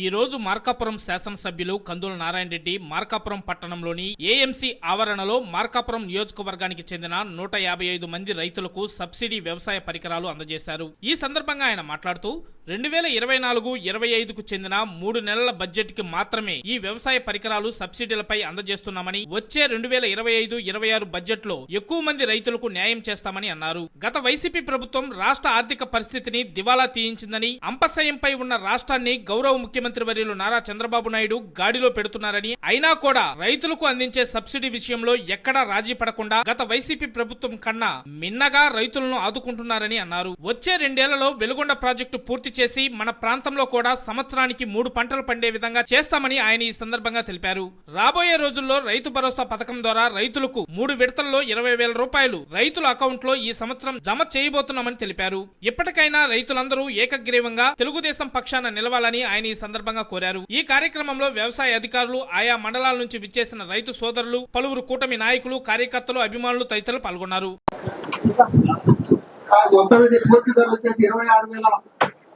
ఈ రోజు మార్కాపురం శాసనసభ్యులు కందుల నారాయణ రెడ్డి మార్కాపురం పట్టణంలోని ఏఎంసీ ఆవరణలో మార్కాపురం నియోజకవర్గానికి చెందిన నూట యాభై ఐదు మంది రైతులకు సబ్సిడీ వ్యవసాయ పరికరాలు అందజేశారు. ఈ సందర్భంగా ఆయన మాట్లాడుతూ రెండు వేల ఇరవై నాలుగు ఇరవై ఐదుకు చెందిన మూడు నెలల బడ్జెట్కి మాత్రమే ఈ వ్యవసాయ పరికరాలు సబ్సిడీలపై అందజేస్తున్నామని వచ్చే రెండు వేల ఇరవై ఐదు ఇరవై ఆరు బడ్జెట్లో ఎక్కువ మంది రైతులకు న్యాయం చేస్తామని అన్నారు. గత వైసీపీ ప్రభుత్వం రాష్ట్ర ఆర్థిక పరిస్థితిని దివాలా తీయించిందని అంపశయంపై ఉన్న రాష్ట్రాన్ని గౌరవ ముఖ్యమంత్రి వర్యులు నారా చంద్రబాబు నాయుడు గాడిలో పెడుతున్నారని అయినా కూడా రైతులకు అందించే సబ్సిడీ విషయంలో ఎక్కడా రాజీ పడకుండా గత వైసీపీ ప్రభుత్వం కన్నా మిన్నగా రైతులను ఆదుకుంటున్నారని అన్నారు. వచ్చే రెండేళ్ళలో వెలుగొండ ప్రాజెక్టు పూర్తి చేసి మన ప్రాంతంలో కూడా సంవత్సరానికి మూడు పంటలు పండే విధంగా చేస్తామని ఆయన ఈ సందర్భంగా తెలిపారు. రాబోయే రోజుల్లో రైతు భరోసా పథకం ద్వారా రైతులకు మూడు విడతల్లో ఇరవై వేల రూపాయలు రైతుల అకౌంట్లో ఈ సంవత్సరం జమ చేయబోతున్నామని తెలిపారు. ఇప్పటికైనా రైతులందరూ ఏకగ్రీవంగా తెలుగుదేశం పక్షాన నిలవాలని ఆయన ఈ సందర్భంగా కోరారు. ఈ కార్యక్రమంలో వ్యవసాయ అధికారులు ఆయా మండలాల నుంచి విచ్చేసిన రైతు సోదరులు పలువురు కూటమి నాయకులు కార్యకర్తలు అభిమానులు తదితరులు పాల్గొన్నారు.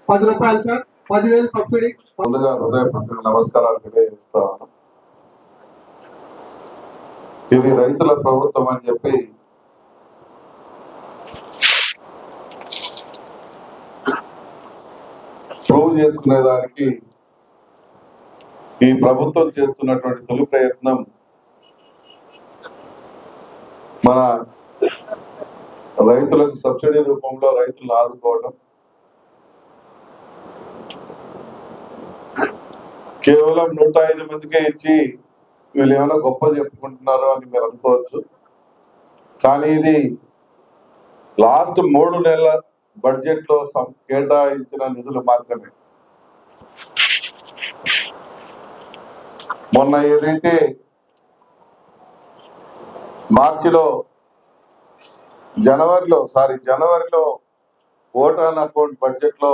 పది రూపాయలు సార్. పదివేలు సబ్సిడీ. ముందుగా హృదయపూర్వక నమస్కారాలు ఇది రైతుల ప్రభుత్వం అని చెప్పి ప్రూవ్ చేసుకునేదానికి ఈ ప్రభుత్వం చేస్తున్నటువంటి తొలి ప్రయత్నం మన రైతులకు సబ్సిడీ రూపంలో రైతులను ఆదుకోవడం. కేవలం నూట ఐదు మందికే ఇచ్చి వీళ్ళు ఏమైనా గొప్ప చెప్పుకుంటున్నారు అని మీరు అనుకోవచ్చు. కానీ ఇది లాస్ట్ మూడు నెలల బడ్జెట్లో కేటాయించిన నిధులు మాత్రమే మొన్న ఏదైతే మార్చిలో జనవరిలో సారీ జనవరిలో ఓటాన్ అకౌంట్ బడ్జెట్లో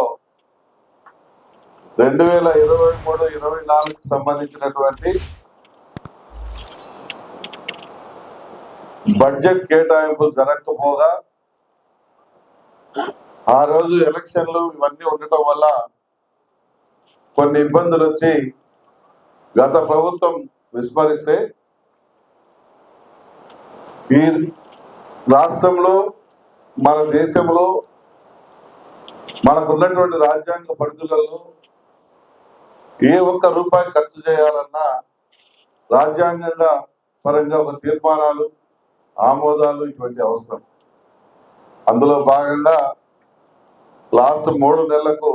రెండు వేల ఇరవై మూడు ఇరవై నాలుగుకు సంబంధించినటువంటి బడ్జెట్ కేటాయింపులు జరగకపోగా ఆ రోజు ఎలక్షన్లు ఇవన్నీ ఉండటం వల్ల కొన్ని ఇబ్బందులు వచ్చి గత ప్రభుత్వం విస్మరిస్తే ఈ రాష్ట్రంలో మన దేశంలో మనకున్నటువంటి రాజ్యాంగ పరిధులలో ఏ ఒక్క రూపాయి ఖర్చు చేయాలన్నా రాజ్యాంగంగా పరంగా ఒక తీర్మానాలు ఆమోదాలు ఇటువంటి అవసరం. అందులో భాగంగా లాస్ట్ మూడు నెలలకు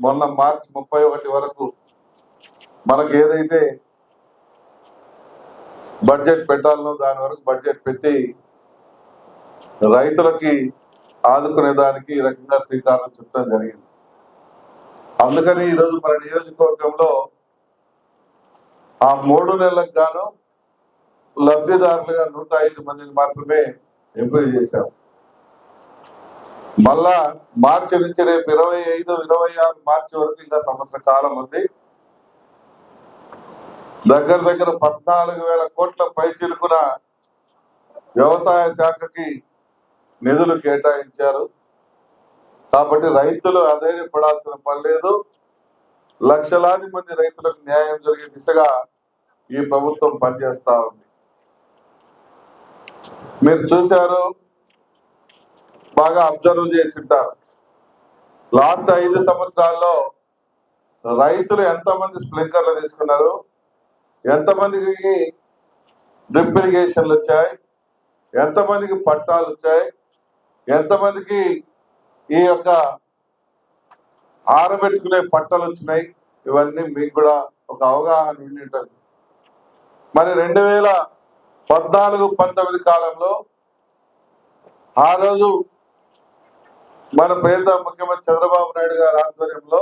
మొన్న మార్చి ముప్పై ఒకటి వరకు మనకు ఏదైతే బడ్జెట్ పెట్టాలనో దాని వరకు బడ్జెట్ పెట్టి రైతులకి ఆదుకునే దానికి ఈ రకంగా శ్రీకారం చుట్టడం జరిగింది. అందుకని ఈరోజు మన నియోజకవర్గంలో ఆ మూడు నెలలకు గాను లబ్ధిదారులుగా నూట ఐదు మందిని మాత్రమే ఎంపిక చేశాం. మళ్ళా మార్చి నుంచి రేపు ఇరవై ఐదు ఇరవై ఆరు మార్చి వరకు ఇంకా సంవత్సర కాలం ఉంది. దగ్గర దగ్గర పద్నాలుగు వేల కోట్ల పైచిలుకున వ్యవసాయ శాఖకి నిధులు కేటాయించారు. కాబట్టి రైతులు అధైర్యపడాల్సిన పని లేదు. లక్షలాది మంది రైతులకు న్యాయం జరిగే దిశగా ఈ ప్రభుత్వం పనిచేస్తా ఉంది. మీరు చూశారు బాగా అబ్జర్వ్ చేసి ఉంటారు. లాస్ట్ ఐదు సంవత్సరాల్లో రైతులు ఎంతమంది స్ప్రింక్లర్లు తీసుకున్నారు? ఎంతమందికి డ్రిప్ ఇరిగేషన్లు వచ్చాయి? ఎంతమందికి పట్టాలు వచ్చాయి? ఎంతమందికి ఈ యొక్క ఆరబెట్టుకునే పట్టలు వచ్చినాయి? ఇవన్నీ మీకు కూడా ఒక అవగాహన ఉండి ఉంటుంది మరి రెండు వేల పద్నాలుగు పంతొమ్మిది కాలంలో ఆ రోజు మన పేద ముఖ్యమంత్రి చంద్రబాబు నాయుడు గారి ఆధ్వర్యంలో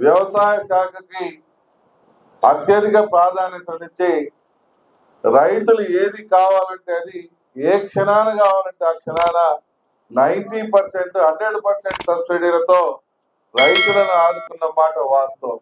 వ్యవసాయ శాఖకి అత్యధిక ప్రాధాన్యతనిచ్చి రైతులు ఏది కావాలంటే అది ఏ క్షణాన కావాలంటే ఆ క్షణాన నైంటీ పర్సెంట్ హండ్రెడ్ పర్సెంట్ సబ్సిడీలతో రైతులను ఆదుకున్న మాట వాస్తవం.